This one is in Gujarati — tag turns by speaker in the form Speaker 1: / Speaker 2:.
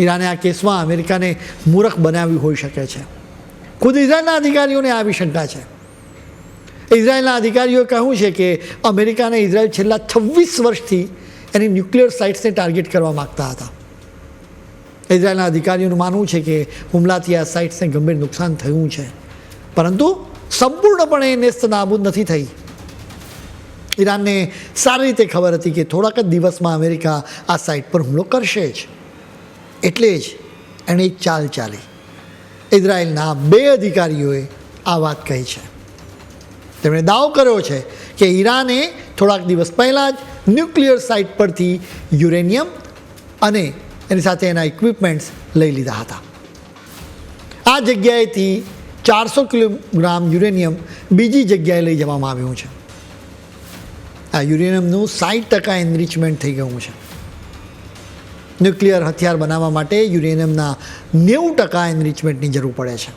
Speaker 1: ઈરાને આ કેસમાં અમેરિકાને મૂરખ બનાવ્યું હોઈ શકે છે. ખુદ ઇઝરાયલના અધિકારીઓને આવી શંકા છે. ઇઝરાયલના અધિકારીઓએ કહ્યું છે કે અમેરિકા અને ઇઝરાયલ છેલ્લા છવ્વીસ વર્ષથી એની ન્યુક્લિયર સાઇટ્સને ટાર્ગેટ કરવા માગતા હતા. ઇઝરાયલના અધિકારીઓનું માનવું છે કે હુમલાથી આ સાઇટ્સને ગંભીર નુકસાન થયું છે. પરંતુ સંપૂર્ણપણે નેસ્ત નાબૂદ નથી થઈ. ઈરાનને સારી રીતે ખબર હતી કે થોડાક જ દિવસમાં અમેરિકા આ સાઇટ પર હુમલો કરશે જ. એટલે જ એણે ચાલ ચાલી. ઇઝરાયલના બે અધિકારીઓએ આ વાત કહી છે. તેમણે દાવો કર્યો છે કે ઈરાને થોડાક દિવસ પહેલાં જ ન્યુક્લિયર સાઇટ પરથી યુરેનિયમ અને એની સાથે એના ઇક્વિપમેન્ટ્સ લઈ લીધા હતા. આ જગ્યાએથી ચારસો કિલોગ્રામ યુરેનિયમ બીજી જગ્યાએ લઈ જવામાં આવ્યું છે. આ યુરેનિયમનું સાઠ ટકા એનરિચમેન્ટ થઈ ગયું છે. ન્યુક્લિયર હથિયાર બનાવવા માટે યુરેનિયમના નેવું ટકા એનરિચમેન્ટની જરૂર પડે છે.